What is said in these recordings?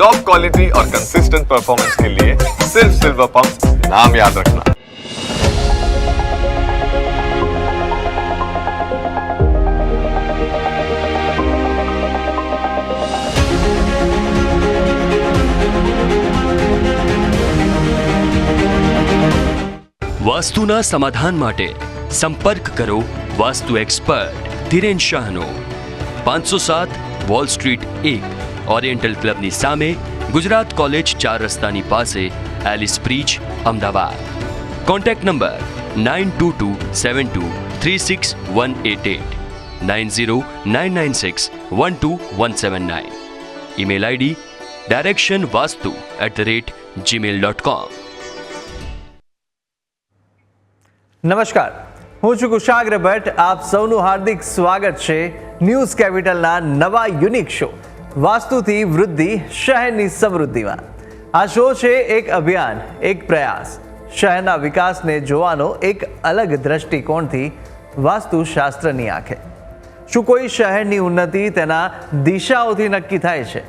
Top quality और consistent performance के लिए सिर्फ सिल्वर पंप नाम याद रखना વાસ્તુના સમાધાન માટે સંપર્ક કરો વાસ્તુ એક્સપર્ટ ધીરેન શાહનો પાંચસો સાત વોલ સ્ટ્રીટ એક ઓરિએન્ટલ ક્લબની સામે ગુજરાત કોલેજ ચાર રસ્તાની પાસે Ellis Bridge Ahmedabad contact number nine two two seven two three six one eight eight nine zero nine nine six one two one seven nine email ID direction vastu at the rate Gmail dot com નમસ્કાર હું છું કુશાગ્ર ભટ્ટ આપ સૌનું હાર્દિક સ્વાગત છે news કેપિટલના નવા unique show વાસ્તુથી વૃદ્ધિ, શહેરની સમૃદ્ધિમાં. આ શો છે એક અભિયાન, એક પ્રયાસ. શહેરના વિકાસને જોવાનો એક અલગ દ્રષ્ટિકોણથી વાસ્તુશાસ્ત્રની આંખે. શું કોઈ શહેરની ઉન્નતિ તેના દિશાઓથી નક્કી થાય છે?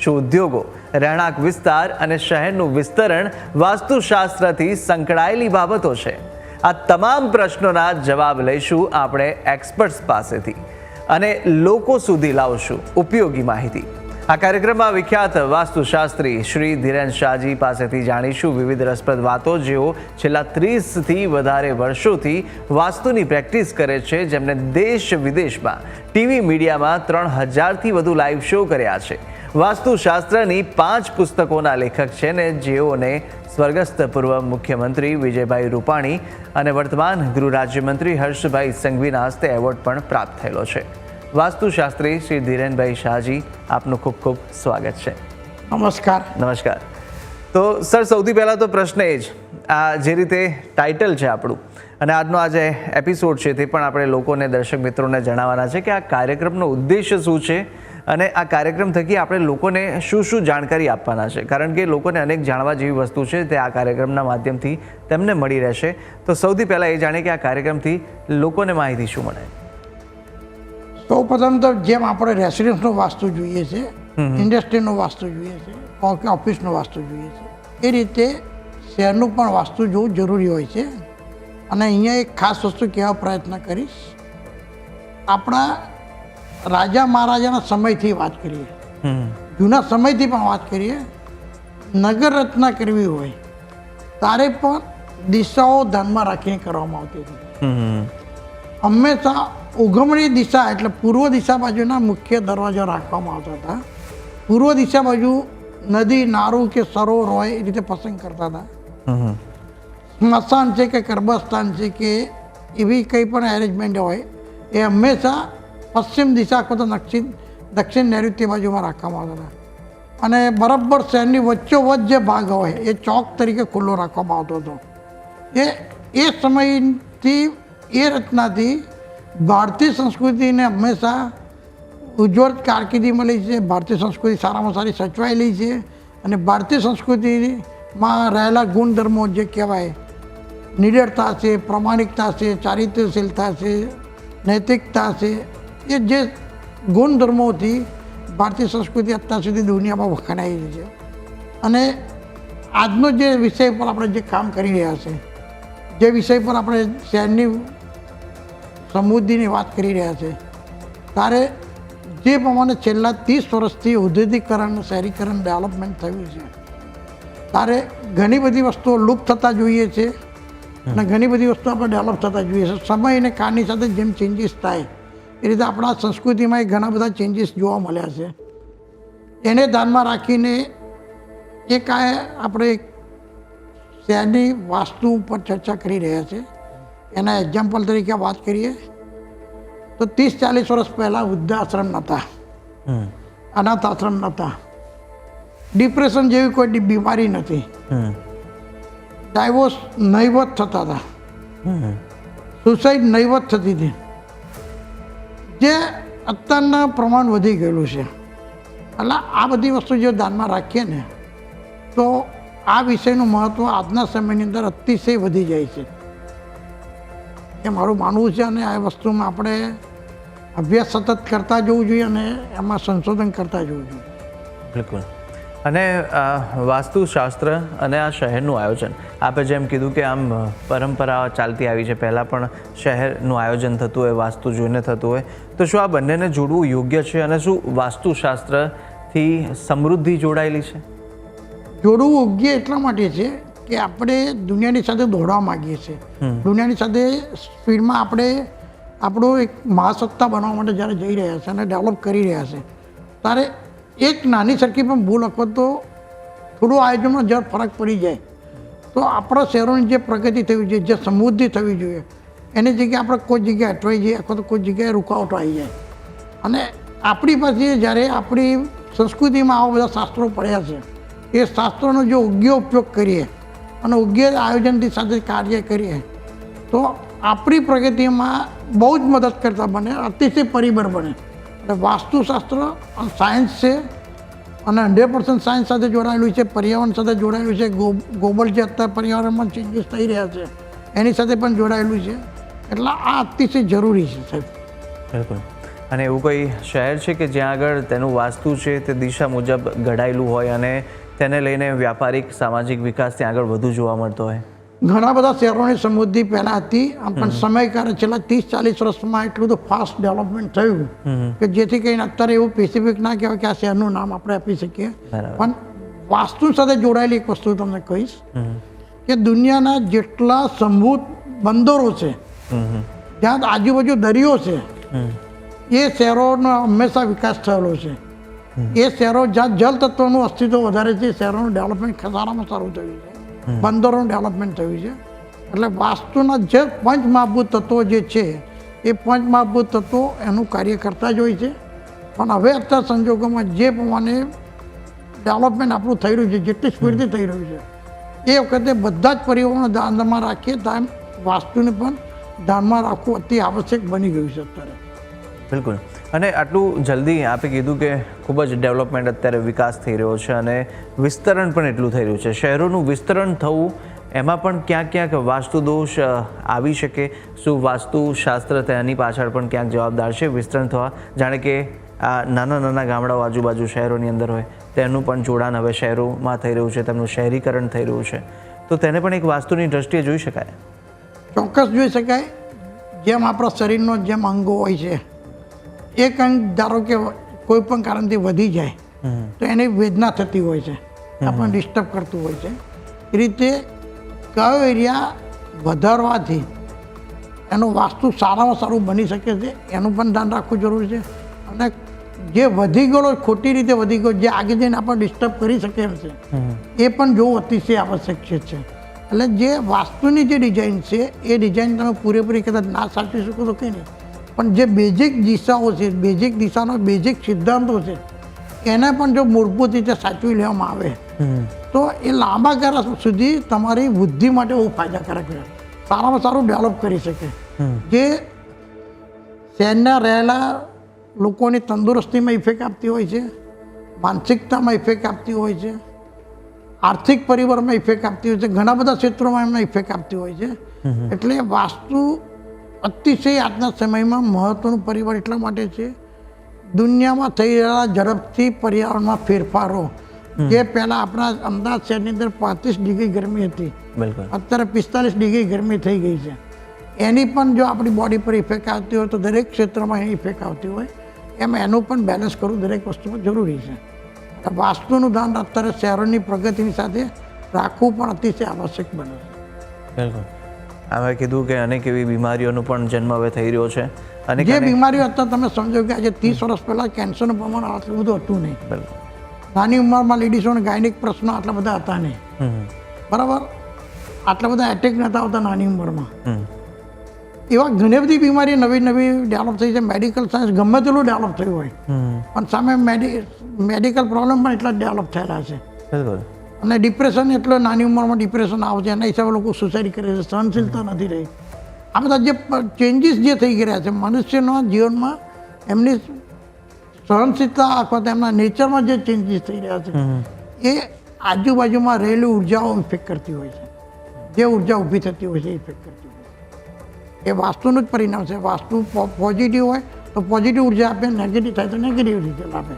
શું ઉદ્યોગો, રહેણાંક વિસ્તાર અને શહેરનું વિસ્તરણ વાસ્તુશાસ્ત્રથી સંકળાયેલી બાબતો છે? આ તમામ પ્રશ્નોના જવાબ લઈશું આપણે એક્સપર્ટ્સ પાસેથી. અને લોકો સુધી લાવશું ઉપયોગી માહિતી. આ કાર્યક્રમમાં વિખ્યાત વાસ્તુશાસ્ત્રી શ્રી ધીરેન શાહજી પાસેથી જાણીશું વિવિધ રસપ્રદ વાતો જેઓ છેલ્લા ત્રીસથી વધારે વર્ષોથી વાસ્તુની પ્રેક્ટિસ કરે છે, જેમને દેશ વિદેશમાં ટીવી મીડિયામાં ત્રણ હજારથી વધુ લાઈવ શો કર્યા છે. વાસ્તુશાસ્ત્રની પાંચ પુસ્તકોના લેખક છે ને જેઓને સ્વર્ગસ્થ પૂર્વ મુખ્યમંત્રી વિજયભાઈ રૂપાણી અને વર્તમાન ગૃહ રાજ્યમંત્રી હર્ષભાઈ સંઘવીના હસ્તે એવોર્ડ પણ પ્રાપ્ત થયેલો છે. વાસ્તુશાસ્ત્રી શ્રી ધીરેનભાઈ શાહજી આપનું ખૂબ ખૂબ સ્વાગત છે. નમસ્કાર. નમસ્કાર. તો સર સૌથી પહેલાં તો પ્રશ્ન એ જ આ જે રીતે ટાઇટલ છે આપણું અને આજનો આ જે એપિસોડ છે તે પણ આપણે લોકોને દર્શક મિત્રોને જણાવવાના છે કે આ કાર્યક્રમનો ઉદ્દેશ્ય શું છે અને આ કાર્યક્રમ થકી આપણે લોકોને શું શું જાણકારી આપવાના છે? કારણ કે લોકોને અનેક જાણવા જેવી વસ્તુ છે તે આ કાર્યક્રમના માધ્યમથી તેમને મળી રહેશે. તો સૌથી પહેલાં એ જાણે કે આ કાર્યક્રમથી લોકોને માહિતી શું મળે? સૌ પ્રથમ તો જેમ આપણે રેસિડન્સનો વાસ્તુ જોઈએ છે ઇન્ડસ્ટ્રીનો વાસ્તુ જોઈએ છે કે ઓફિસનો વાસ્તુ જોઈએ છે એ રીતે શહેરનું પણ વાસ્તુ જોવું જરૂરી હોય છે. અને અહીંયા એક ખાસ વસ્તુ કહેવા પ્રયત્ન કરીશ. આપણા રાજા મહારાજાના સમયથી વાત કરીએ. જૂના સમયથી પણ વાત કરીએ. નગર રચના કરવી હોય તારે પણ દિશાઓ ધ્યાનમાં રાખીને કરવામાં આવતી હતી. હંમેશા ઉગમણી દિશા એટલે પૂર્વ દિશા બાજુના મુખ્ય દરવાજા રાખવામાં આવતા હતા. પૂર્વ દિશા બાજુ નદી નારું કે સરોવર હોય એ રીતે પસંદ કરતા હતા. સ્મશાન છે કે કર્બસ્થાન છે કે એવી કંઈ પણ એરેન્જમેન્ટ હોય એ હંમેશા પશ્ચિમ દિશા અથવા તો દક્ષિણ દક્ષિણ નૈઋત્ય બાજુમાં રાખવામાં આવતા હતા. અને બરાબર શહેરની વચ્ચોવચ્ચ જે ભાગ હોય, એ ચોક તરીકે ખુલ્લો રાખવામાં આવતો હતો. એ એ સમયથી, એ રચનાથી ભારતીય સંસ્કૃતિને હંમેશા ઉજ્જવળ કારકિર્દી મળી છે, ભારતીય સંસ્કૃતિ સારામાં સારી સચવાયેલી છે અને ભારતીય સંસ્કૃતિમાં રહેલા ગુણધર્મો જે કહેવાય, નિડરતા છે, પ્રામાણિકતા છે, ચારિત્ર્યશીલતા છે, નૈતિકતા છે એ જે ગુણધર્મોથી ભારતીય સંસ્કૃતિ અત્યાર સુધી દુનિયામાં વખણાયેલી છે. અને આજનો જે વિષય પર આપણે જે કામ કરી રહ્યા છે જે વિષય પર આપણે શહેરની સમૃદ્ધિની વાત કરી રહ્યા છે ત્યારે જે પ્રમાણે છેલ્લા ત્રીસ વર્ષથી ઔદ્યોગિકરણ શહેરીકરણ ડેવલપમેન્ટ થયું છે ત્યારે ઘણી બધી વસ્તુઓ લુપ્ત થતા જોઈએ છે અને ઘણી બધી વસ્તુઓ આપણે ડેવલપ થતા જોઈએ છે. સમય અને કાળની સાથે જેમ ચેન્જીસ થાય એ રીતે આપણા સંસ્કૃતિમાં એ ઘણા બધા ચેન્જીસ જોવા મળ્યા છે. એને ધ્યાનમાં રાખીને એક આ આપણે શહેરની વાસ્તુ ઉપર ચર્ચા કરી રહ્યા છે. એના એક્ઝામ્પલ તરીકે વાત કરીએ તો ત્રીસ ચાલીસ વર્ષ પહેલાં વૃદ્ધાશ્રમ નહોતા. અનાથ આશ્રમ નહોતા. ડિપ્રેશન જેવી કોઈ બીમારી નથી. ડાયવોર્સ નહીવત થતા હતા. સુસાઇડ નહીવત થતી હતી. જે અત્યારના પ્રમાણ વધી ગયેલું છે. એટલે આ બધી વસ્તુ જો ધ્યાનમાં રાખીએ ને, તો આ વિષયનું મહત્ત્વ આજના સમયની અંદર અતિશય વધી જાય છે. એ મારું માનવું છે અને આ વસ્તુમાં આપણે અભ્યાસ સતત કરતા જવું જોઈએ અને એમાં સંશોધન કરતા જવું જોઈએ. બિલકુલ. અને આ વાસ્તુશાસ્ત્ર અને આ શહેરનું આયોજન. આપે જેમ કીધું કે આમ પરંપરા ચાલતી આવી છે. પહેલાં પણ શહેરનું આયોજન થતું હોય વાસ્તુ જોઈને થતું હોય. તો શું આ બંનેને જોડવું યોગ્ય છે અને શું વાસ્તુશાસ્ત્રથી સમૃદ્ધિ જોડાયેલી છે? જોડવું યોગ્ય એટલા માટે છે કે આપણે દુનિયાની સાથે દોડવા માગીએ છીએ. દુનિયાની સાથે સ્પીડમાં આપણે આપણું એક મહાસત્તા બનવા માટે જ્યારે જઈ રહ્યા છે અને ડેવલપ કરી રહ્યા છે ત્યારે એક નાની સરખી પણ ભૂલ અથવા તો થોડું આયોજનમાં જ્યારે ફરક પડી જાય. તો આપણા શહેરોની જે પ્રગતિ થવી જોઈએ, જે સમૃદ્ધિ થવી જોઈએ, એની જગ્યાએ આપણે કોઈ જગ્યાએ અટવાઈ જઈએ, અથવા તો કોઈ જગ્યાએ રૂકાવટો આવી જાય. અને આપણી પાસે જ્યારે આપણી સંસ્કૃતિમાં આવા બધા શાસ્ત્રો પડ્યા છે, એ શાસ્ત્રોનો જો યોગ્ય ઉપયોગ કરીએ અને યોગ્ય આયોજનથી સાથે કાર્ય કરીએ, તો આપણી પ્રગતિમાં બહુ જ મદદ કરતા બને, અતિશય પરિબળ બને. એટલે વાસ્તુશાસ્ત્ર સાયન્સ છે. અને હંડ્રેડ પર્સન્ટ સાયન્સ સાથે જોડાયેલું છે, પર્યાવરણ સાથે જોડાયેલું છે. ગો ગ્લોબલ જે અત્યારે પર્યાવરણમાં ચેન્જીસ થઈ રહ્યા છે, એની સાથે પણ જોડાયેલું છે. એટલે આ અતિશય જરૂરી છે, સાહેબ. બિલકુલ. અને એવું કોઈ શહેર છે કે જ્યાં આગળ તેનું વાસ્તુ છે તે દિશા મુજબ ઘડાયેલું હોય અને તેને લઈને વ્યાપારિક, સામાજિક વિકાસ ત્યાં આગળ વધુ જોવા મળતો હોય? ઘણા બધા શહેરોની સમૃદ્ધિ પહેલાં હતી આમ પણ સમયકાળે છેલ્લા ત્રીસ ચાલીસ વર્ષમાં એટલું બધું ફાસ્ટ ડેવલપમેન્ટ થયું કે જેથી કરીને અત્યારે એવું સ્પેસિફિક ના કહેવાય કે આ શહેરનું નામ આપણે આપી શકીએ. પણ વાસ્તુ સાથે જોડાયેલી એક વસ્તુ તમને કહીશ કે દુનિયાના જેટલા સંભૂત બંદરો છે જ્યાં આજુબાજુ દરિયો છે એ શહેરોનો હંમેશા વિકાસ થયેલો છે. એ શહેરો જ્યાં તત્વનું અસ્તિત્વ વધારે છે એ શહેરોનું ડેવલપમેન્ટ ખસારામાં સારું થયું છે. બંદરોનું ડેવલપમેન્ટ થયું છે. એટલે વાસ્તુના જે પંચ મહાભૂત તત્વો જે છે, એ પંચ મહાભૂત તત્વો એનું કાર્ય કરતા જ હોય છે. પણ હવે અત્યાર સંજોગોમાં જે પ્રમાણે ડેવલપમેન્ટ આપણું થઈ રહ્યું છે, જેટલી સ્પીડથી થઈ રહ્યું છે, એ વખતે બધા જ પરિવારોને ધ્યાનમાં રાખીએ ત્યાં વાસ્તુને પણ ધ્યાનમાં રાખવું અતિ આવશ્યક બની ગયું છે અત્યારે. બિલકુલ. અને આટલું જલ્દી આપે કીધું કે ખૂબ જ ડેવલપમેન્ટ અત્યારે વિકાસ થઈ રહ્યો છે અને વિસ્તરણ પણ એટલું થઈ રહ્યું છે. શહેરોનું વિસ્તરણ થવું, એમાં પણ ક્યાંક ક્યાંક વાસ્તુ દોષ આવી શકે. શું વાસ્તુશાસ્ત્ર તેની પાછળ પણ ક્યાંક જવાબદાર છે વિસ્તરણ થવા? જાણે કે આ નાના નાના ગામડાઓ આજુબાજુ શહેરોની અંદર હોય, તેનું પણ જોડાણ હવે શહેરોમાં થઈ રહ્યું છે, તેમનું શહેરીકરણ થઈ રહ્યું છે. તો તેને પણ એક વાસ્તુની દ્રષ્ટિએ જોઈ શકાય? ચોક્કસ જોઈ શકાય. જેમ આપણા શરીરનો જેમ અંગો હોય છે એક અંગ ધારો કે કોઈ પણ કારણથી વધી જાય તો એની વેદના થતી હોય છે. આપણને ડિસ્ટર્બ કરતું હોય છે. એ રીતે કયો એરિયા વધારવાથી એનું વાસ્તુ સારામાં સારું બની શકે છે એનું પણ ધ્યાન રાખવું જરૂરી છે. અને જે વધી ગયેલો ખોટી રીતે વધી ગયો જે આગે જઈને આપણને ડિસ્ટર્બ કરી શકે એમ છે એ પણ જોવું અતિશય આવશ્યક છે છે. એટલે જે વાસ્તુની જે ડિઝાઇન છે એ ડિઝાઇન તમે પૂરેપૂરી કદાચ ના સાચવી શકો તો કંઈ નહીં. પણ જે બેઝિક દિશાઓ છે બેઝિક દિશાનો બેઝિક સિદ્ધાંતો છે એને પણ જો મૂળભૂત રીતે સાચવી લેવામાં આવે તો એ લાંબા ગાળા સુધી તમારી વૃદ્ધિ માટે બહુ ફાયદાકારક છે સારામાં સારું ડેવલપ કરી શકે. જે શહેરના રહેલા લોકોની તંદુરસ્તીમાં ઇફેક્ટ આપતી હોય છે માનસિકતામાં ઇફેક્ટ આપતી હોય છે આર્થિક પરિવારમાં ઇફેક્ટ આપતી હોય છે ઘણા બધા ક્ષેત્રોમાં એમને ઇફેક્ટ આપતી હોય છે. એટલે વાસ્તુ અતિશય આજના સમયમાં મહત્ત્વનું પરિબળ એટલા માટે છે દુનિયામાં થઈ રહેલા ઝડપથી પર્યાવરણમાં ફેરફારો જે પહેલાં આપણા અમદાવાદ શહેરની અંદર પાંત્રીસ ડિગ્રી ગરમી હતી. બિલકુલ. અત્યારે પિસ્તાલીસ ડિગ્રી ગરમી થઈ ગઈ છે. એની પણ જો આપણી બોડી પર ઇફેક્ટ આવતી હોય તો દરેક ક્ષેત્રમાં એની ઇફેક્ટ આવતી હોય એમ એનું પણ બેલેન્સ કરવું દરેક વસ્તુમાં જરૂરી છે. વાસ્તુનું ધ્યાન અત્યારે શહેરોની પ્રગતિની સાથે રાખવું પણ અતિશય આવશ્યક બને છે. બિલકુલ. અમે કીધું કે અનેક એવી બીમારીઓનો પણ જન્મ હવે થઈ રહ્યો છે. અને જે બીમારીઓ અત્યારે તમે સમજો કે આજે ત્રીસ વર્ષ પહેલાં કેન્સરનું પ્રમાણ આટલું બધું હતું નહીં. બિલકુલ નાની ઉંમરમાં લેડીઝોને ગાયનિક પ્રશ્નો આટલા બધા હતા નહીં. બરાબર? આટલા બધા એટેક નહોતા આવતા નાની ઉંમરમાં. હમ. એવા ઘણી બધી બીમારી નવી નવી ડેવલપ થઈ છે. મેડિકલ સાયન્સ ગમે તેટલું ડેવલપ થયું હોય. પણ સામે મેડિ મેડિકલ પ્રોબ્લેમ પણ એટલા ડેવલપ થયેલા છે. બિલકુલ અને ડિપ્રેશન એટલે નાની ઉંમરમાં ડિપ્રેશન આવે છે એના હિસાબે લોકો સુસાઇડ કરે છે. સહનશીલતા નથી રહી. આ બધા જે ચેન્જીસ જે થઈ ગયા છે મનુષ્યના જીવનમાં એમની સહનશીલતા અથવા તો એમના નેચરમાં જે ચેન્જીસ થઈ રહ્યા છે એ આજુબાજુમાં રહેલી ઉર્જાઓ ઇફેક્ટ કરતી હોય છે. જે ઊર્જા ઊભી થતી હોય છે એ ઇફેક્ટ કરતી હોય છે. એ વાસ્તુનું જ પરિણામ છે. વાસ્તુ પોઝિટિવ હોય તો પોઝિટિવ ઊર્જા આપે નેગેટિવ થાય તો નેગેટિવ રીતે આપે.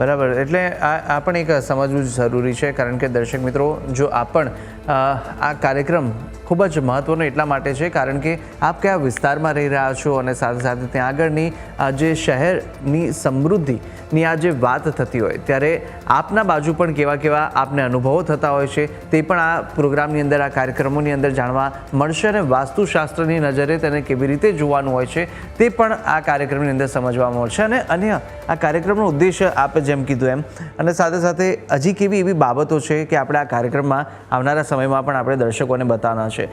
બરાબર. એટલે આ આ પણ એક સમજવું જરૂરી છે કારણ કે દર્શક મિત્રો જો અ, આ કાર્યક્રમ ખૂબ જ મહત્ત્વનો એટલા માટે છે કારણ કે આપ કયા વિસ્તારમાં રહી રહ્યા છો અને સાથે સાથે ત્યાં આગળની આ જે શહેરની સમૃદ્ધિની આ જે વાત થતી હોય, ત્યારે આપના બાજુ પણ કેવા કેવા આપને અનુભવો થતા હોય છે તે પણ આ પ્રોગ્રામની અંદર, આ કાર્યક્રમોની અંદર જાણવા મળશે અને વાસ્તુશાસ્ત્રની નજરે તેને કેવી રીતે જોવાનું હોય છે તે પણ આ કાર્યક્રમની અંદર સમજવા મળશે અને અન્ય આ કાર્યક્રમનો ઉદ્દેશ્ય આપે જેમ કીધું એમ. અને સાથે સાથે હજી કેવી એવી બાબતો છે કે આપણે આ કાર્યક્રમમાં આવનારા સમયમાં પણ આપણે દર્શકોને બતાવવાના છે.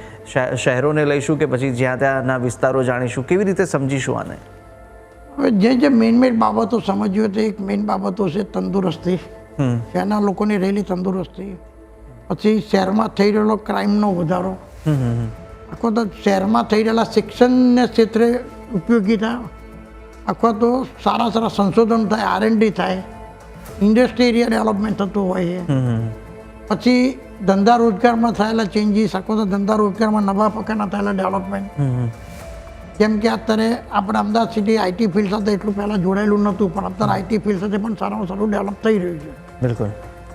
શહેરોને લઈશું કે પછી જ્યાં ત્યાંના વિસ્તારો જાણીશું? કેવી રીતે સમજીશું આને? હવે જે જે મેઇન મેઇન બાબતો સમજવી હોય તો એક મેઇન બાબતો છે તંદુરસ્તી. શહેરના લોકોની રહેલી તંદુરસ્તી. પછી શહેરમાં થઈ રહેલો ક્રાઇમનો વધારો. આખો તો શહેરમાં થઈ રહેલા શિક્ષણને ક્ષેત્રે ઉપયોગીતા અથવા તો સારા સારા સંશોધન થાય આરએનડી થાય. ઇન્ડસ્ટ્રી એરિયા ડેવલપમેન્ટ થતું હોય છે. પછી ધંધા રોજગારમાં થયેલા ચેન્જીસ આખો તો ધંધા રોજગારમાં નવા પ્રકારના થયેલા ડેવલપમેન્ટ જેમ કે અત્યારે આપણે અમદાવાદ સિટી આઈટી ફિલ્ડ સાથે એટલું પહેલાં જોડાયેલું નહોતું પણ અત્યારે આઈટી ફિલ્ડ સાથે પણ સારામાં સારું ડેવલપ થઈ રહ્યું છે. બિલકુલ.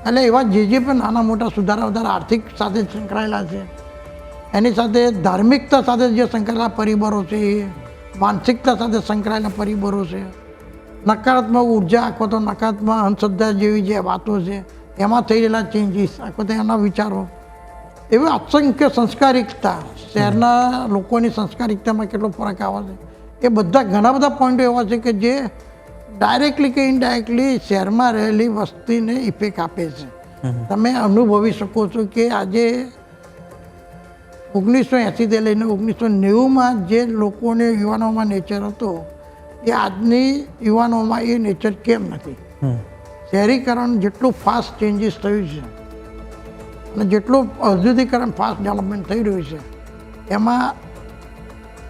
એટલે એવા જે જે પણ નાના મોટા સુધારા વધારા આર્થિક સાથે સંકળાયેલા છે એની સાથે ધાર્મિકતા સાથે જે સંકળાયેલા પરિબળો છે એ માનસિકતા સાથે સંકળાયેલા પરિબળો છે નકારાત્મક ઊર્જા આખો તો નકારાત્મક અંધશ્રદ્ધા જેવી જે વાતો છે એમાં થઈ રહેલા ચેન્જીસ આખો એના વિચારો. એવી અસંખ્ય સંસ્કારિકતા શહેરના લોકોની સંસ્કારિકતામાં કેટલો ફરક આવે છે. એ બધા ઘણા બધા પોઈન્ટો એવા છે કે જે ડાયરેક્ટલી કે ઇનડાયરેક્ટલી શહેરમાં રહેલી વસ્તીને ઇફેક્ટ આપે છે. તમે અનુભવી શકો છો કે આજે ઓગણીસો એંસીથી લઈને ઓગણીસો નેવુંમાં જે લોકોને યુવાનોમાં નેચર હતો એ આજની યુવાનોમાં એ નેચર કેમ નથી? શહેરીકરણ જેટલું ફાસ્ટ ચેન્જીસ થયું છે અને જેટલું ઔદ્યોગિકરણ ફાસ્ટ ડેવલપમેન્ટ થઈ રહ્યું છે એમાં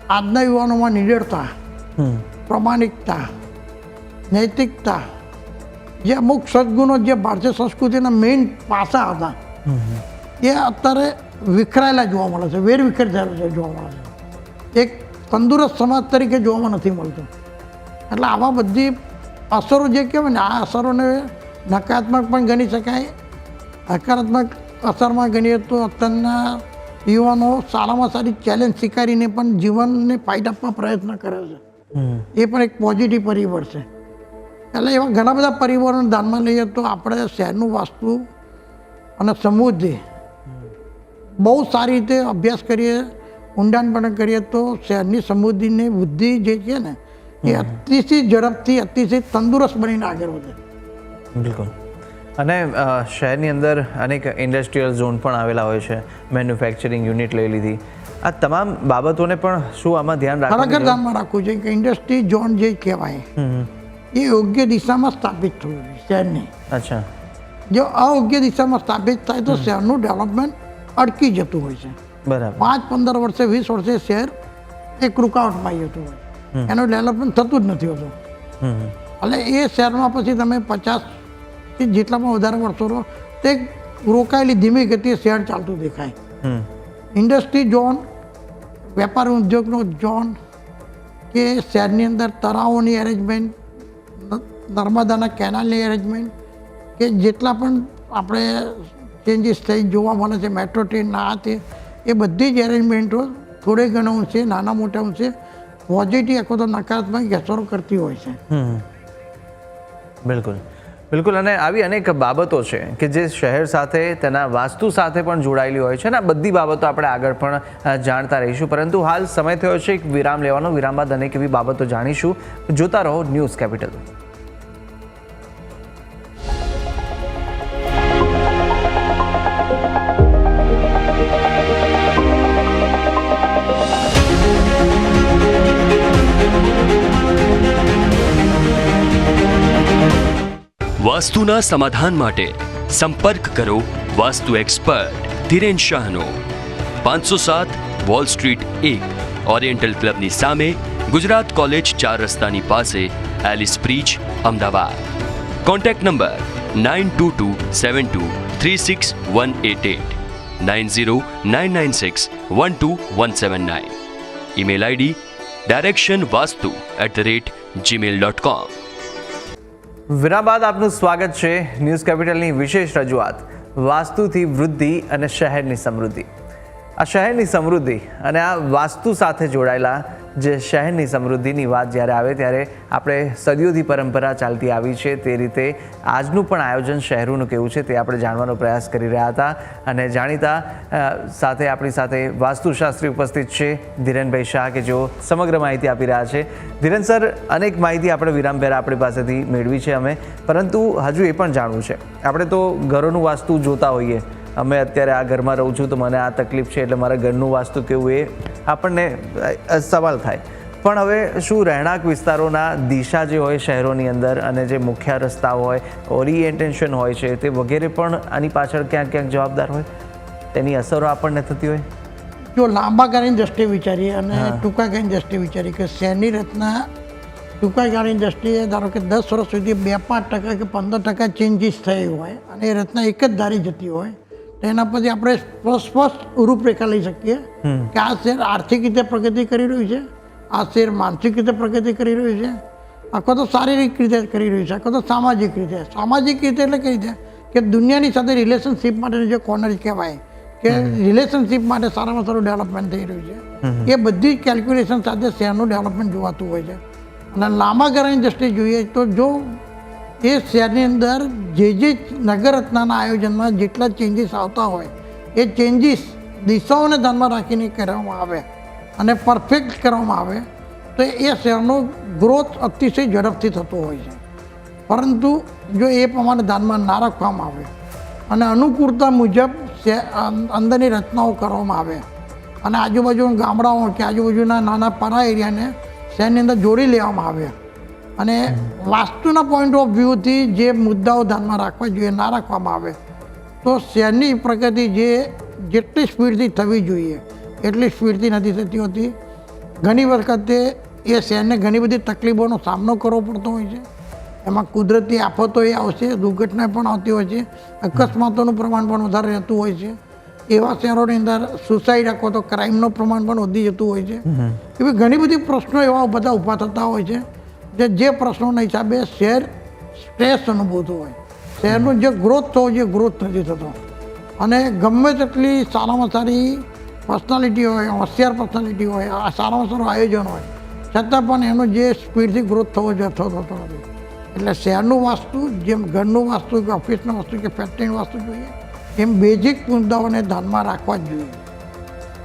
આજના યુવાનોમાં નિડરતા પ્રમાણિકતા નૈતિકતા જે અમુક સદગુણો જે ભારતીય સંસ્કૃતિના મેઇન પાસા હતા એ અત્યારે વિખરાયેલા જોવા મળે છે વેર વિખેર થયેલા જોવા મળે છે. એક તંદુરસ્ત સમાજ તરીકે જોવામાં નથી મળતું. એટલે આવા બધી અસરો જે કહેવાય ને આ અસરોને નકારાત્મક પણ ગણી શકાય. હકારાત્મક અસરમાં ગણીએ તો અત્યારના યુવાનો સારામાં સારી ચેલેન્જ સ્વીકારીને પણ જીવનને ફાઇટ આપવા પ્રયત્ન કરે છે. એ પણ એક પોઝિટિવ પરિબળ છે. એટલે એવા ઘણા બધા પરિબળોને ધ્યાનમાં લઈએ તો આપણે શહેરનું વાસ્તુ અને સમૃદ્ધિ બહુ સારી રીતે અભ્યાસ કરીએ ઊંડાણપણે કરીએ તો શહેરની સમૃદ્ધિની વૃદ્ધિ જે છે ને એ અતિશય ઝડપથી અતિશય તંદુરસ્ત બનીને આગળ વધે. બિલકુલ. અને શહેરની અંદર અનેક ઇન્ડસ્ટ્રીયલ ઝોન પણ આવેલા હોય છે. મેન્યુફેક્ચરિંગ યુનિટ લઈ લીધી. આ તમામ બાબતોને પણ શું આમાં ધ્યાન રાખવું ધ્યાનમાં રાખવું જોઈએ કે ઇન્ડસ્ટ્રી ઝોન જે કહેવાય એ યોગ્ય દિશામાં સ્થાપિત થવું જોઈએ શહેરની. અચ્છા. જો અયોગ્ય દિશામાં સ્થાપિત થાય તો શહેરનું ડેવલપમેન્ટ અટકી જતું હોય છે. બરાબર. પાંચ પંદર વર્ષે વીસ વર્ષે શહેર એક રૂકાવટમાં આવી જતું હોય. એનું ડેવલપમેન્ટ થતું જ નથી હોતું. એટલે એ શહેરમાં પછી તમે પચાસથી જેટલામાં વધારે વર્ષો રહો તે રોકાયેલી ધીમી ગતિએ શહેર ચાલતું દેખાય. ઇન્ડસ્ટ્રી ઝોન વેપાર ઉદ્યોગનો ઝોન કે શહેરની અંદર તળાવોની એરેન્જમેન્ટ નર્મદાના કેનાલની એરેન્જમેન્ટ કે જેટલા પણ આપણે ચેન્જીસ થઈ જોવા મળે છે મેટ્રો ટ્રેનના આ તે એ બધી જ એરેન્જમેન્ટો થોડે ઘણા અંશે નાના મોટા અંશે પોઝિટિવ અથવા તો નકારાત્મક અસરો કરતી હોય છે. બિલકુલ. બિલકુલ, અને આવી અનેક બાબતો છે કે જે શહેર સાથે, તેના વાસ્તુ સાથે પણ જોડાયેલી હોય છે અને બધી બાબતો આપણે આગળ પણ જાણતા રહીશું. પરંતુ હાલ સમય થયો છે, એક વિરામ લેવાનો. વિરામ બાદ અનેક એવી બાબતો જાણીશું. જોતા રહો ન્યૂઝ કેપિટલ. વાસ્તુના સમાધાન માટે સંપર્ક કરો વાસ્તુ એક્સપર્ટ ધીરેન શાહનો પાંચસો સાત વોલ સ્ટ્રીટ એક ઓરિએન્ટલ ક્લબની સામે ગુજરાત કોલેજ ચાર રસ્તાની પાસે Ellis Bridge Ahmedabad contact number nine two two seven two three six one eight eight nine zero nine nine six one two one seven nine email ID direction vastu at the rate Gmail dot com વિરામ બાદ આપનું સ્વાગત છે. News કેપિટલની વિશેષ રજૂઆત. વાસ્તુથી વૃદ્ધિ અને શહેરની સમૃદ્ધિ. આ શહેરની સમૃદ્ધિ અને આ વાસ્તુ સાથે જોડાયેલા જે શહેરની સમૃદ્ધિની વાત જ્યારે આવે ત્યારે આપણે સદીઓથી પરંપરા ચાલતી આવી છે તે રીતે આજનું પણ આયોજન શહેરોનું કેવું છે તે આપણે જાણવાનો પ્રયાસ કરી રહ્યા હતા અને જાણીતા સાથે આપણી સાથે વાસ્તુશાસ્ત્રી ઉપસ્થિત છે ધીરેનભાઈ શાહ કે જેઓ સમગ્ર માહિતી આપી રહ્યા છે. ધીરેન સર, અનેક માહિતી આપણે વિરામ પહેલા આપણી પાસેથી મેળવી છે અમે, પરંતુ હજુ એ પણ જાણવું છે. આપણે તો ઘરોનું વાસ્તુ જોતા હોઈએ. અમે અત્યારે આ ઘરમાં રહું છું તો મને આ તકલીફ છે એટલે મારા ઘરનું વાસ્તુ કેવું એ આપણને સવાલ થાય. પણ હવે શું રહેણાંક વિસ્તારોના દિશા જે હોય શહેરોની અંદર અને જે મુખ્ય રસ્તા હોય ઓરિએન્ટેશન હોય છે તે વગેરે પણ આની પાછળ ક્યાંક ક્યાંક જવાબદાર હોય? તેની અસરો આપણને થતી હોય? જો લાંબા ગાળાની દ્રષ્ટિએ વિચારીએ અને ટૂંકા ગાળાની દ્રષ્ટિએ વિચારીએ કે શહેરની રચના ટૂંકા ગાળાની દ્રષ્ટિએ ધારો કે દસ વર્ષ સુધી બે પાંચ ટકા કે પંદર ટકા ચેન્જીસ થઈ હોય અને એ રચના એક જ ધારી જતી હોય એના પછી આપણે સ્પષ્ટ રૂપરેખા લઈ શકીએ કે આ શેર આર્થિક રીતે પ્રગતિ કરી રહ્યું છે આ શેર માનસિક રીતે પ્રગતિ કરી રહ્યું છે અથવા તો શારીરિક રીતે કરી રહ્યું છે અથવા તો સામાજિક રીતે. સામાજિક રીતે એટલે કઈ રીતે? કે દુનિયાની સાથે રિલેશનશીપ માટેનું જે કોર્નર કહેવાય કે રિલેશનશિપ માટે સારામાં સારું ડેવલપમેન્ટ થઈ રહ્યું છે. એ બધી કેલ્ક્યુલેશન સાથે શેરનું ડેવલપમેન્ટ જોવાતું હોય છે. અને લાંબા ગાળાની દ્રષ્ટિએ જોઈએ તો જો એ શહેરની અંદર જે જે નગરરત્નાના આયોજનમાં જેટલા ચેન્જીસ આવતા હોય, એ ચેન્જીસ દિશાઓને ધ્યાનમાં રાખીને કરવામાં આવે અને પરફેક્ટ કરવામાં આવે, તો એ શહેરનો ગ્રોથ અતિશય ઝડપથી થતો હોય છે. પરંતુ જો એ પ્રમાણે ધ્યાનમાં ના રાખવામાં આવે અને અનુકૂળતા મુજબ અંદરની રચનાઓ કરવામાં આવે અને આજુબાજુ ગામડાઓ કે આજુબાજુના નાના પરા એરિયાને શહેરની અંદર જોડી લેવામાં આવે અને વાસ્તુના પોઈન્ટ ઓફ વ્યૂથી જે મુદ્દાઓ ધ્યાનમાં રાખવા જોઈએ ના રાખવામાં આવે તો શહેરની પ્રગતિ જે જેટલી સ્પીડથી થવી જોઈએ એટલી સ્પીડથી નથી થતી હોતી. ઘણી વખતે એ શહેરને ઘણી બધી તકલીફોનો સામનો કરવો પડતો હોય છે. એમાં કુદરતી આફતો એ આવશે દુર્ઘટના પણ આવતી હોય છે અકસ્માતોનું પ્રમાણ પણ વધારે રહેતું હોય છે. એવા શહેરોની અંદર સુસાઇડ રાખો તો ક્રાઇમનું પ્રમાણ પણ વધી જતું હોય છે. એવી ઘણી બધી પ્રશ્નો એવા બધા ઊભા થતા હોય છે. જે જે પ્રશ્નોના હિસાબે શેર સ્ટ્રેસ અનુભવતું હોય. શેરનું જે ગ્રોથ થવો જોઈએ ગ્રોથ નથી થતો. અને ગમે તેટલી સારામાં સારી પર્સનાલિટી હોય, હોશિયાર પર્સનાલિટી હોય, આ સારામાં સારું આયોજન હોય, છતાં પણ એનો જે સ્પીડથી ગ્રોથ થવો થતો થતો નથી. એટલે શહેરનું વાસ્તુ, જેમ ઘરનું વાસ્તુ, કે ઓફિસનું વાસ્તુ, કે ફેક્ટરીનું વાસ્તુ જોઈએ, એમ બેઝિક મુદ્દાઓને ધ્યાનમાં રાખવા જ જોઈએ.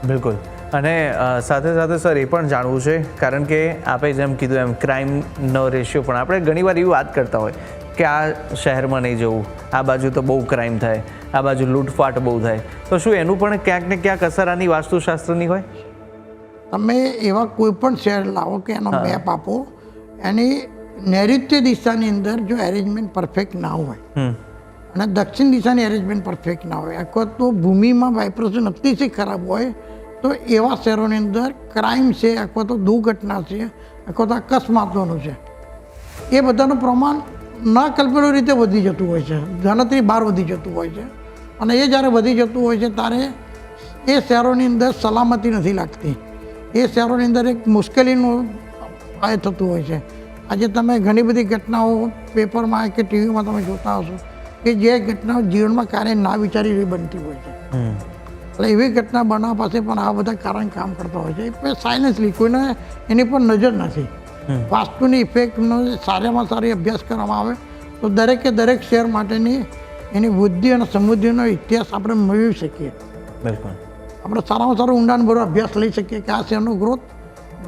બિલકુલ. અને સાથે સાથે સર એ પણ જાણવું છે કારણ કે આપણે જેમ કીધું એમ ક્રાઇમનો રેશિયો પણ આપણે ઘણીવાર એવી વાત કરતા હોય કે આ શહેરમાં નહીં જવું આ બાજુ તો બહુ ક્રાઇમ થાય આ બાજુ લૂંટફાટ બહુ થાય. તો શું એનું પણ ક્યાંક ને ક્યાંક અસર આની વાસ્તુશાસ્ત્રની હોય? તમે એવા કોઈ પણ શહેર લાવો કે એનો મેપ આપો એની નૈઋત્ય દિશાની અંદર જો એરેન્જમેન્ટ પરફેક્ટ ના હોય અને દક્ષિણ દિશાની એરેન્જમેન્ટ પરફેક્ટ ના હોય અથવા તો ભૂમિમાં વાઇબ્રેશન અતિશય ખરાબ હોય તો એવા શહેરોની અંદર ક્રાઇમ છે અથવા તો દુર્ઘટના છે અથવા તો અકસ્માતોનું છે. એ બધાનું પ્રમાણ ન કલ્પેલું રીતે વધી જતું હોય છે. ગણતરી બહાર વધી જતું હોય છે. અને એ જ્યારે વધી જતું હોય છે ત્યારે એ શહેરોની અંદર સલામતી નથી લાગતી. એ શહેરોની અંદર એક મુશ્કેલીનું આય થતું હોય છે. આજે તમે ઘણી બધી ઘટનાઓ પેપરમાં કે ટીવીમાં તમે જોતા હશો કે જે ઘટનાઓ જીવનમાં ક્યારેય ના વિચારી બનતી હોય છે. એટલે એવી ઘટના બનાવવા પાસે પણ આ બધા કારણ કામ કરતા હોય છે. એ સાયન્સલી કોઈને એની પર નજર નથી. વાસ્તુની ઇફેક્ટનો સારામાં સારી અભ્યાસ કરવામાં આવે. તો દરેકે દરેક શહેર માટેની એની બુદ્ધિ અને સમૃદ્ધિનો ઇતિહાસ આપણે મેળવી શકીએ. બિલકુલ. આપણે સારામાં સારો ઊંડાણભરો અભ્યાસ લઈ શકીએ કે આ શેરનો ગ્રોથ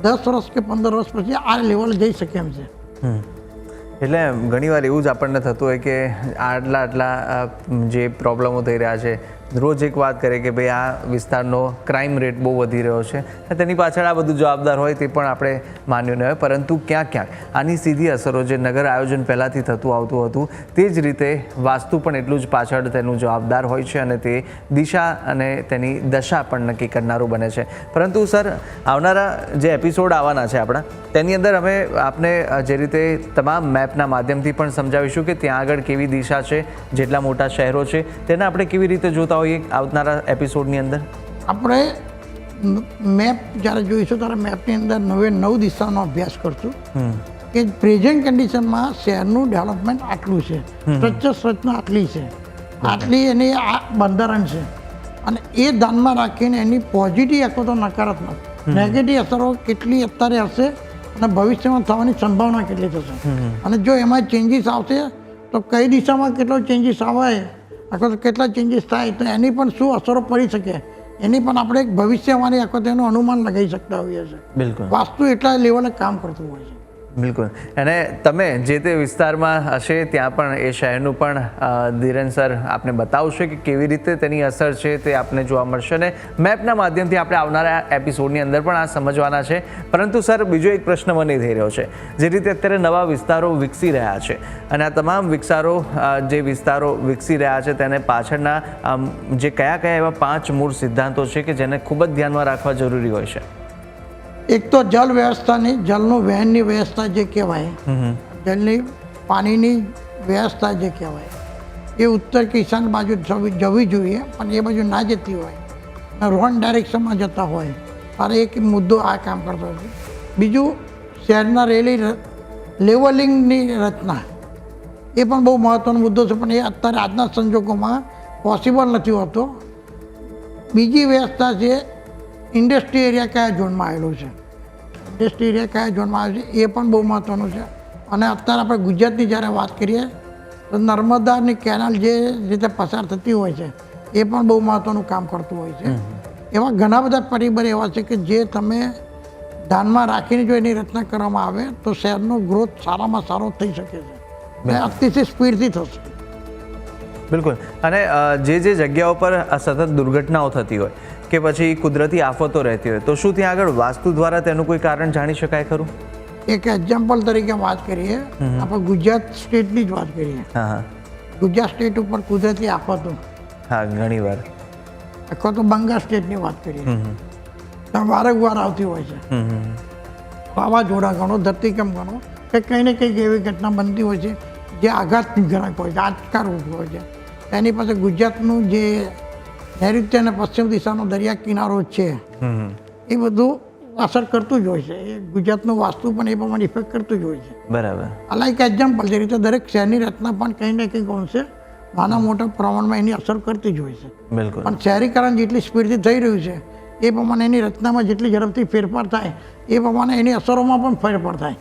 દસ વર્ષ કે પંદર વર્ષ પછી આ લેવલ જઈ શકે એમ છે. એટલે ઘણીવાર એવું જ આપણને થતું હોય કે આટલા આટલા જે પ્રોબ્લેમો થઈ રહ્યા છે, રોજ એક વાત કરે કે ભાઈ આ વિસ્તારનો ક્રાઇમ રેટ બહુ વધી રહ્યો છે તેની પાછળ આ બધું જવાબદાર હોય તે પણ આપણે માન્યું ન હોય, પરંતુ ક્યાંક ક્યાંક આની સીધી અસરો જે નગર આયોજન પહેલાંથી થતું આવતું હતું, તે જ રીતે વાસ્તુ પણ એટલું જ પાછળ તેનું જવાબદાર હોય છે અને તે દિશા અને તેની દશા પણ નક્કી કરનારું બને છે. પરંતુ સર, આવનારા જે એપિસોડ આવવાના છે આપણા, તેની અંદર અમે આપને જે રીતે તમામ મેપના માધ્યમથી પણ સમજાવીશું કે ત્યાં આગળ કેવી દિશા છે જેટલા મોટા શહેરો છે તેને આપણે કેવી રીતે જોતા હોઈએ આવનારા એપિસોડની અંદર? આપણે મેપ જ્યારે જોઈશું ત્યારે મેપની અંદર નવે નવ દિશાનો અભ્યાસ કરશું કે પ્રેઝન્ટ કન્ડિશનમાં શહેરનું ડેવલપમેન્ટ આટલું છે સ્વચ્છ સ્વચ્છના આટલી છે આટલી એની આ બંધારણ છે. અને એ ધ્યાનમાં રાખીને એની પોઝિટિવ અસરો તો નકારાત્મક નેગેટિવ અસરો કેટલી અત્યારે હશે અને ભવિષ્યમાં થવાની સંભાવના કેટલી થશે? અને જો એમાં ચેન્જીસ આવશે તો કઈ દિશામાં કેટલો ચેન્જીસ આવે અથવા તો કેટલા ચેન્જીસ થાય તો એની પણ શું અસરો પડી શકે? એની પણ આપણે એક ભવિષ્યવાણી અથવા તેનું અનુમાન લગાવી શકતા હોઈએ છીએ. બિલકુલ. વાસ્તુ એટલા લેવલે કામ કરતું હોય છે. બિલકુલ. અને તમે જે તે વિસ્તારમાં હશે, ત્યાં પણ એ શહેરનું પણ ધીરેન સર આપને બતાવશે કે કેવી રીતે તેની અસર છે તે આપને જોવા મળશે. અને મેપના માધ્યમથી આપણે આવનારા એપિસોડની અંદર પણ આ સમજવાના છે. પરંતુ સર, બીજો એક પ્રશ્ન મને થઈ રહ્યો છે. જે રીતે અત્યારે નવા વિસ્તારો વિકસી રહ્યા છે. અને આ તમામ વિસ્તારો જે વિસ્તારો વિકસી રહ્યા છે તેને પાછળના જે કયા કયા એવા પાંચ મૂળ સિદ્ધાંતો છે કે જેને ખૂબ જ ધ્યાનમાં રાખવા જરૂરી હોય છે? એક તો જલ વ્યવસ્થાની જલનું વહેણની વ્યવસ્થા જે કહેવાય જલની પાણીની વ્યવસ્થા જે કહેવાય એ ઉત્તર કે ઈશાન બાજુ જવી જોઈએ પણ એ બાજુ ના જતી હોય રોંગ ડાયરેક્શનમાં જતા હોય ત્યારે એક મુદ્દો આ કામ કરતો હતો. બીજું શહેરના રેલી લેવલિંગની રચના એ પણ બહુ મહત્ત્વનો મુદ્દો છે પણ એ અત્યારે આજના સંજોગોમાં પોસિબલ નથી હોતો. બીજી વ્યવસ્થા છે ઇન્ડસ્ટ્રી એરિયા કયા ઝોનમાં આવેલો છે? ઇન્ડસ્ટ્રી એરિયા કયા ઝોનમાં આવે છે? એ પણ બહુ મહત્ત્વનું છે. અને અત્યારે આપણે ગુજરાતની જ્યારે વાત કરીએ તો નર્મદાની કેનાલ જે રીતે પસાર થતી હોય છે એ પણ બહુ મહત્ત્વનું કામ કરતું હોય છે. એવા ઘણા બધા પરિબળ એવા છે કે જે તમે ધ્યાનમાં રાખીને જો એની રચના કરવામાં આવે તો શહેરનો ગ્રોથ સારામાં સારો થઈ શકે છે. અતિશય સ્પીડથી થશે. બિલકુલ. અને જે જે જગ્યાઓ પર સતત દુર્ઘટનાઓ થતી હોય કે પછી કુદરતી આફતો રહેતી હોય તો શું ત્યાં આગળ વાસ્તુ દ્વારા તેનું કોઈ કારણ જાણી શકાય ખરું? એક એક્ઝામ્પલ તરીકે વાત કરીએ આપણે ગુજરાત સ્ટેટની જ વાત કરીએ. હા હા. ગુજરાત સ્ટેટ ઉપર કુદરતી આફતો. હા ઘણી વાર. અથવા તો બંગાળ સ્ટેટની વાત કરીએ. ત્યાં વારંવાર આવતી હોય છે. વાવાઝોડા ગણો ધરતીકંપ ગણો કે કંઈ ને કંઈક એવી ઘટના બનતી હોય છે જે આઘાતજનક હોય છે આંચકાર હોય છે. એની પાસે ગુજરાતનું જે નૈઋત્ય અને પશ્ચિમ દિશાનો દરિયા કિનારો છે. એ બધું અસર કરતું જ હોય છે. એ ગુજરાતનું વાસ્તુ પણ એ પ્રમાણે ઇફેક્ટ કરતું જ હોય છે. બરાબર. અલાઈક એક્ઝામ્પલ જે રીતે દરેક શહેરની રચના પણ કંઈ ને કંઈક અંશે નાના મોટા પ્રમાણમાં એની અસર કરતી જ હોય છે. બિલકુલ. પણ શહેરીકરણ જેટલી સ્પીડથી થઈ રહ્યું છે એ પ્રમાણે એની રચનામાં જેટલી ઝડપથી ફેરફાર થાય એ પ્રમાણે એની અસરોમાં પણ ફેરફાર થાય.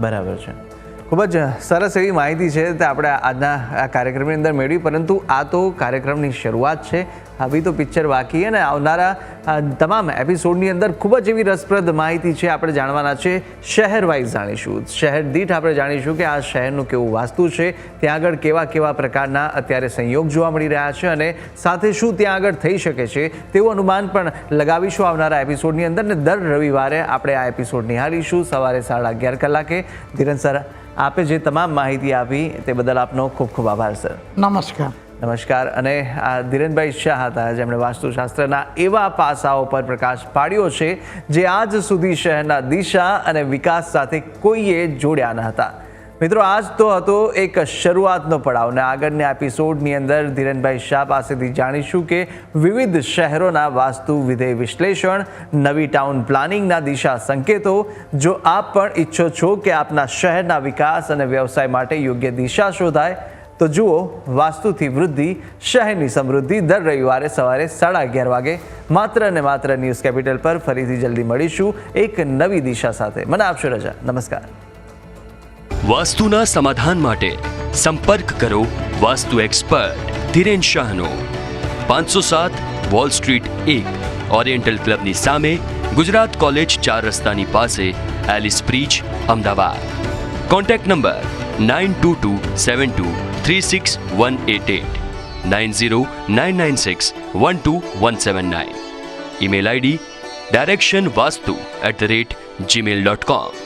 બરાબર છે. ખૂબ જ સરસ એવી માહિતી છે તે આપણે આજના આ કાર્યક્રમની અંદર મેળવી, પરંતુ આ તો કાર્યક્રમની શરૂઆત છે. આવી તો પિક્ચર બાકી અને આવનારા તમામ એપિસોડની અંદર ખૂબ જ એવી રસપ્રદ માહિતી છે આપણે જાણવાના છે. શહેર વાઇઝ જાણીશું. શહેર દીઠ આપણે જાણીશું કે આ શહેરનું કેવું વાસ્તુ છે, ત્યાં આગળ કેવા કેવા પ્રકારના અત્યારે સંયોગ જોવા મળી રહ્યા છે અને સાથે શું ત્યાં આગળ થઈ શકે છે તેવું અનુમાન પણ લગાવીશું આવનારા એપિસોડની અંદર. ને દર રવિવારે આપણે આ એપિસોડ નિહાળીશું. સવારે સાડા અગિયાર કલાકે. ધીરન સર આપે જે તમામ માહિતી આપી તે બદલ આપનો ખૂબ ખૂબ આભાર સર. નમસ્કાર. નમસ્કાર. અને આ ધીરેનભાઈ શાહ હતા જેમણે વાસ્તુશાસ્ત્રના એવા પાસાઓ પર પ્રકાશ પાડ્યો છે જે આજ સુધી શહેરના દિશા અને વિકાસ સાથે કોઈએ જોડ્યા ન હતા. મિત્રો, આજ તો હતો એક શરૂઆતનો પડાવ અને આગળના એપિસોડની અંદર ધીરેનભાઈ શાહ પાસેથી જાણીશું કે વિવિધ શહેરોના વાસ્તુ વિધેય વિશ્લેષણ, નવી ટાઉન પ્લાનિંગના દિશા સંકેતો, જો આપ પણ ઈચ્છો છો કે આપના શહેરના વિકાસ અને વ્યવસાય માટે યોગ્ય દિશા શોધાય, તો જુઓ, વાસ્તુથી વૃદ્ધિ, શહેરની સમૃદ્ધિ દર રવિવારે સવારે સાડા અગિયાર વાગે. માત્ર ને માત્ર ન્યૂઝ કેપિટલ પર ફરીથી જલ્દી મળીશું એક નવી દિશા સાથે. મને આપશો, રજા. નમસ્કાર. વાસ્તુના સમાધાન માટે સંપર્ક કરો વાસ્તુ એક્સપર્ટ ધીરેન શાહનો પાંચસો સાત વોલ સ્ટ્રીટ એક ઓરિએન્ટલ ક્લબની સામે ગુજરાત કોલેજ ચાર રસ્તાની પાસે Ellis Bridge Ahmedabad contact number nine two two seven two three six one eight eight nine zero nine nine six one two one seven nine email ID direction vastu at the rate Gmail dot com